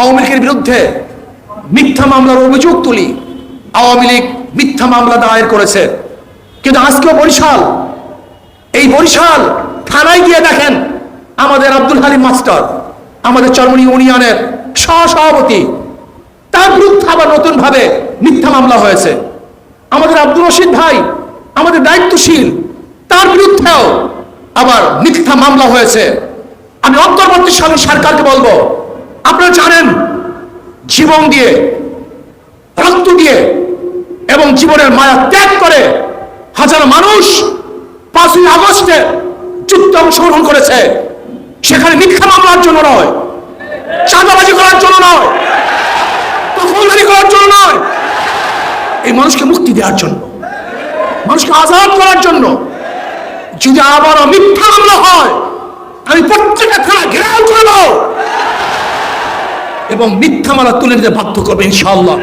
আওয়ামী লীগের বিরুদ্ধে মিথ্যা মামলার অভিযোগ তুলি। আওয়ামী লীগ মিথ্যা মামলা দায়ের করেছে। কিন্তু আজকেও বরিশাল, এই বরিশাল থানায় গিয়ে দেখেন আমাদের আব্দুল হালিম মাস্টার, আমাদের চরমনি ইউনিয়নের সহসভাপতি, তার বিরুদ্ধে আবার নতুন ভাবে মিথ্যা মামলা হয়েছে। আমাদের আব্দুল রশিদ ভাই, আমাদের দায়িত্বশীল, তার বিরুদ্ধেও আবার মিথ্যা মামলা হয়েছে। আমি অন্তর্বর্তীকালীন সরকারকে বলব আপনারা জানেন, জীবন দিয়ে, রক্ত দিয়ে এবং জীবনের মায়া ত্যাগ করে হাজার মানুষ পাঁচই আগস্টে যুদ্ধ অংশগ্রহণ করেছে। সেখানে মিথ্যা মামলার জন্য নয়, চাঁদাবাজি করার জন্য নয় দখলদারি করার জন্য নয়। এই মানুষকে মুক্তি দেওয়ার জন্য, মানুষকে আজাদ করার জন্য যদি আবারও মিথ্যা মামলা হয় আমি প্রত্যেকটা থানা ঘেরাও করব এবং মিথ্যা মালা তুলে নিতে বাধ্য করবে ইনশাআল্লাহ।